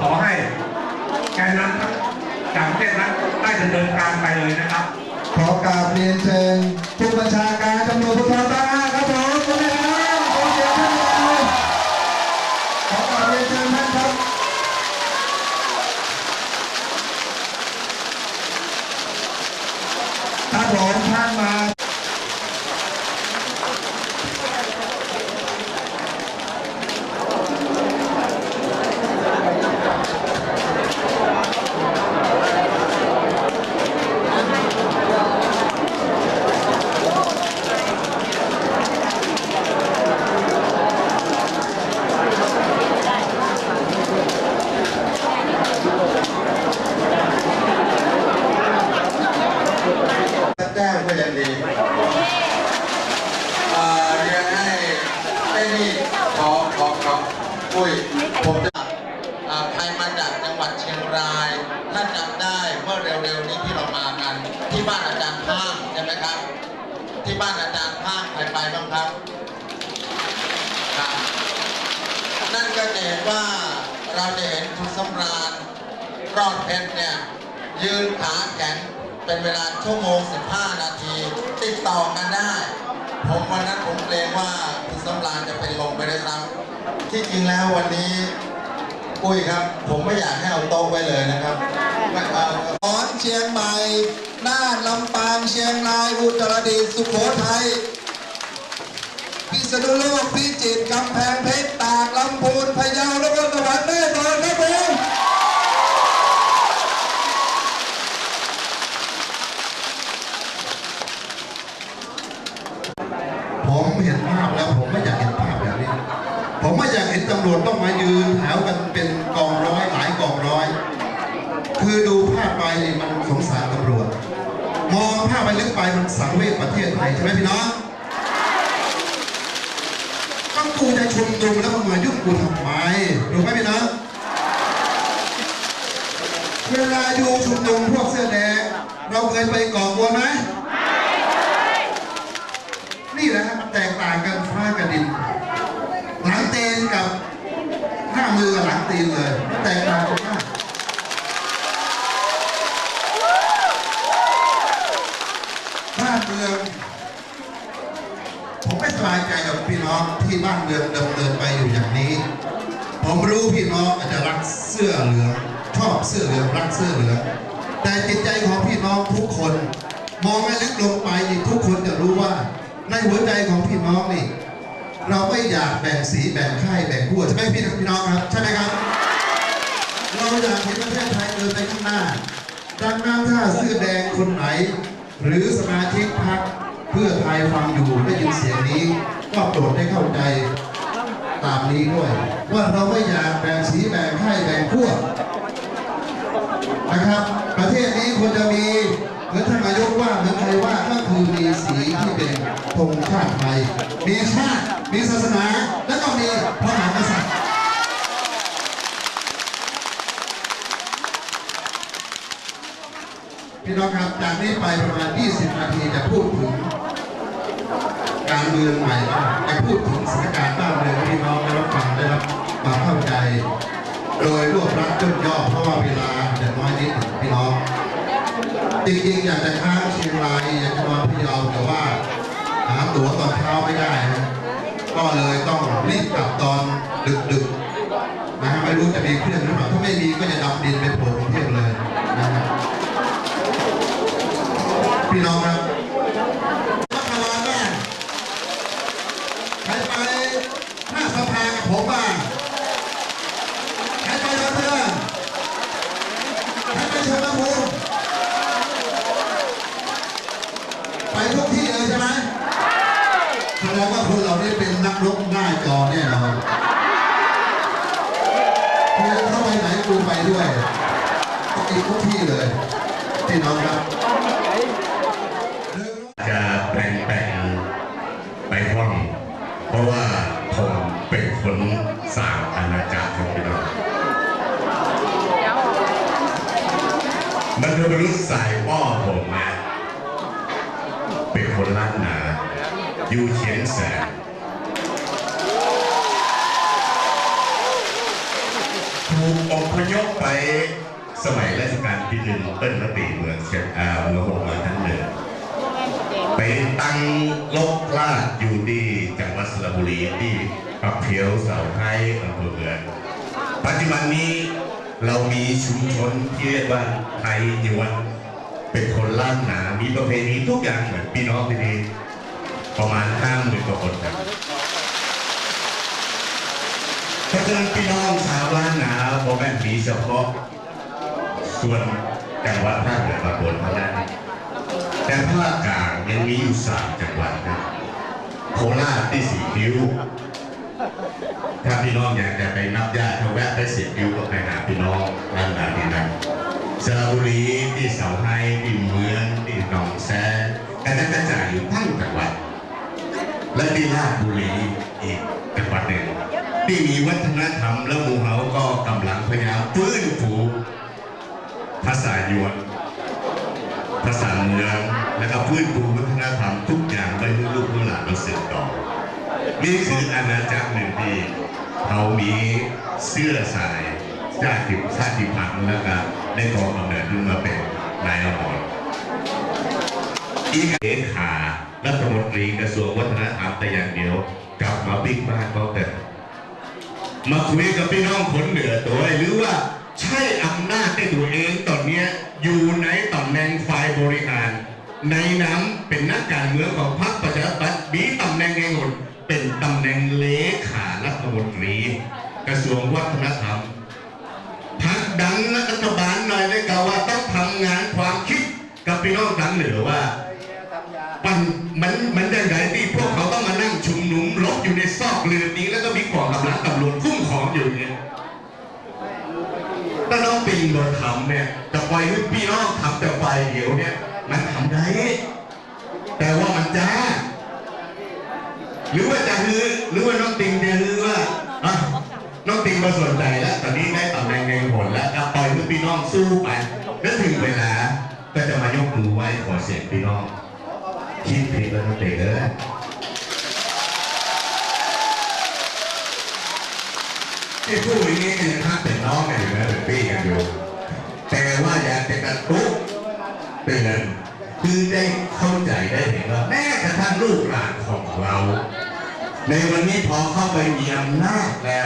ขอให้แกนนั้นจากประเทศนั้นได้ดำเนินการไปเลยนะครับ ขอกราบเรียนเชิญผู้บัญชาการตำรวจภูธรภาคห้าครับผมขอบคุณครับขอเสียงท่านเลยขอกราบเรียนเชิญท่านครับถ้าผมท่านมา ยังดีเอ่อเรียนให้ไอ้นี่ขอขอขอคุยผมจะอ่าใครมาจากจังหวัดเชียงราย ถ้าจำได้เมื่อเร็วๆนี้ที่เรามากัน ที่บ้านอาจารย์ภาคใช่ไหมครับ ที่บ้านอาจารย์ภาคใครไปบ้างครับนั่นก็จะเห็นว่าเราจะเห็นคุณสำราญรอดเพชรเนี่ยยืนขาแข็ง เป็นเวลาชั่วโมง 15 นาที ติดต่อกันได้ ผมวันนั้นผมเกรงว่าคุณสำราญจะเป็นลมไปได้วยซ้ำที่จริงแล้ววันนี้ปุ้ยครับ ผมไม่อยากให้เอาโต๊ะไว้เลยนะครับไม่เอาขอนเชียงใหม่ น่านลำปาง เชียงราย อุตรดิตถ์สุโขทัยพิษณุโลกพิจิตรกำแพงเพชร ตากลำพูนพะเยาแล้วก็สวรรค์แน่นอนครับผมเห็นภาพแล้ว ผมไม่อยากเห็นภาพแบบนี้ ผมไม่อยากเห็นตำรวจต้องมายืนแถวกันเป็นกองร้อยหลายกองร้อย คือดูภาพไปมันสงสารตำรวจ มองภาพไปลึกไปมันสังเวชประเทศไทยใช่ไหมพี่น้องก็กูจะชุมนุมแล้วมึงมายุ่งกูทำไมถูกไหมพี่น้องเวลาอยู่ชุมนุมพวกเสื้อแดงเราเคยไปก่อกวนไหม นี่และครับมันแตกต่างกันฟ้ากับดิน หลังเตนกับหน้ามือกับหลังตีนเลยมันแตกต่างกันมากบ้านเมืองผมไม่สบายใจกับพี่น้องที่บ้านเมืองเดินเดินไปอยู่อย่างนี้ ผมรู้พี่น้องอาจจะรักเสื้อเหลืองชอบเสื้อเหลืองรักเสื้อเหลืองแต่จิตใจของพี่น้องทุกคน มองให้ลึกลงไปทุกคนจะรู้ว่า ในหัวใจของพี่น้องนี่ เราไม่อยากแบ่งสีแบ่งค่ายแบ่งพวกใช่ไหมพี่พี่น้องครับ ใช่ไหมครับ เราอยากเห็นประเทศไทยเดินไปข้างหน้า ดังนั้นถ้าเสื้อแดงคนไหน หรือสมาชิกพรรคเพื่อไทยฟังอยู่ได้ยินเสียงนี้ ก็โปรดได้เข้าใจตามนี้ด้วย ว่าเราไม่อยากแบ่งสีแบ่งค่ายแบ่งพวกนะครับ ประเทศนี้ควรจะมี มือนท่านนายกว่าเหมือนใครว่าก็คือมีสีที่เป็นธงชาติไทย มีชาติ มีศาสนา แล้วก็มีพระมหากษัตริย์พี่น้องครับจากนี้ไปประมาณ 20 นาทีจะพูดถึง การเมืองใหม่จะพูดถึงสถานการณ์บ้านเมืองพี่น้องได้รับฟังได้รับความเข้าใจ โดยรวบรัดย่นย่อเพราะว่าเวลาจะน้อยนิดหนึ่งพี่น้อง จริงๆอยากจะค้างเชียงรายอยากจะมาพะเยาแต่ว่า หาตั๋วตอนเช้าไม่ได้นะก็เลยต้องรีบกลับตอนดึกๆนะฮะไม่รู้จะมีเครื่องหรือเปล่าถ้าไม่มีก็จะดำดินไปโผล่กรุงเทพเลยนะฮะพี่น้องครับ ดีทุกที่เลยพี่น้องครับจะแปลงแปลงไปห้อง เพราะว่าผมเป็นคนสร้างอาณาจักรของพี่น้องมันคือมนุษย์สายพ่อผมนะเป็นคนล้านนาอยู่เขียนแสนถูกอพยพไป สมัยรัชกาลที่หนึ่งเปิ้ลมติเมืองเชียงอาเมืองหกมืองทั้งเหนือไปตั้งลกลาดอยู่ที่จังหวัดสระบุรีที่ปักเพียวเสาไทยอำเภอเมืองปัจจุบันนี้เรามีชุมชนที่เรียกว่าไทยยวนเป็นคนล้านหนามีประเพณีทุกอย่างเหมือนพี่น้องที่นี่ประมาณห้าหมื่นกว่าคนครับเพราะฉะนั้นพี่น้องชาวบ้านนาโมแม่นมีเฉพาะ ส่วนจังหวัดภาคเหนือตอนบนเท่านั้นแต่ภาคกลางยังมีอยู่สามจังหวัดนะโคราชที่สีคิ้วถ้าพี่น้องอยากจะไปนับญาติเขาแวะไปสีคิ้วก็ไปหาพี่น้องร้านนาที่นั่นสระบุรีที่เสาไห้ที่เมืองที่หนองแซกระจายกระจายอยู่ทั้งจังหวัด และที่ราชบุรีอีกจังหวัดหนึ่งที่มีวัฒนธรรมและหมู่เฮาก็กำลังพยายามฟื้นฟู ภาษายวนภาษาเมืองและก็ฟื้นฟูวัฒนธรรมทุกอย่างไว้ให้ลูกให้หลานเราสืบต่อ นี่คืออาณาจักรหนึ่งที่เขามีเสื้อสายชาติชาติพันธุ์แล้วก็ได้กองกำเนิดขึ้นมาเป็นนายอมรอีกเลขารัฐมนตรีกระทรวงวัฒนธรรมแต่อย่างเดียว กลับมาบิ๊กบ้านเขาแต่มาคุยกับพี่น้องคนเหนือตัวหรือว่า ใช่อำนาจในตัวเองตอนนี้อยู่ในตำแหน่งฝ่ายบริหาร ในน้ำเป็นนักการเมืองของพรรคประชาธิปัตย์มีตำแหน่งเองหมดเป็นตำแหน่งเลขารัฐมนตรี กระทรวงวัฒนธรรมพักดังรัฐบาลหน่อยได้กล่าวว่าต้องทำงานความคิดกับพี่น้องทางเหนือว่ามันมันมันยังไงที่พวกเขาต้องมานั่งชุมนุมรบอยู่ในซอกเรือนนี้แล้วก็มีกองกำลังตำรวจคุ้มของอยู่เนี่ย ติงจะฮือว่าอะน้องติงมาสนใจแล้ว ตอนนี้ได้ตำแหน่งในผลแล้วก็ปล่อยให้พี่น้องสู้ไปแล้วถึงเวลา ก็จะมายกมือไหว้ขอเสียงพี่น้องคิดผิดแล้วน้องติงเออที่พูดอย่างนี้ก็ยังทักเป็นน้องกันอยู่นะเป็นพี่กันอยู่ แต่ว่าอยากจะกระตุ้นเตือนคือได้เข้าใจได้เห็นว่าแม้กระทั่งลูกหลานของเรา ในวันนี้พอเข้าไปมีอำนาจแล้ว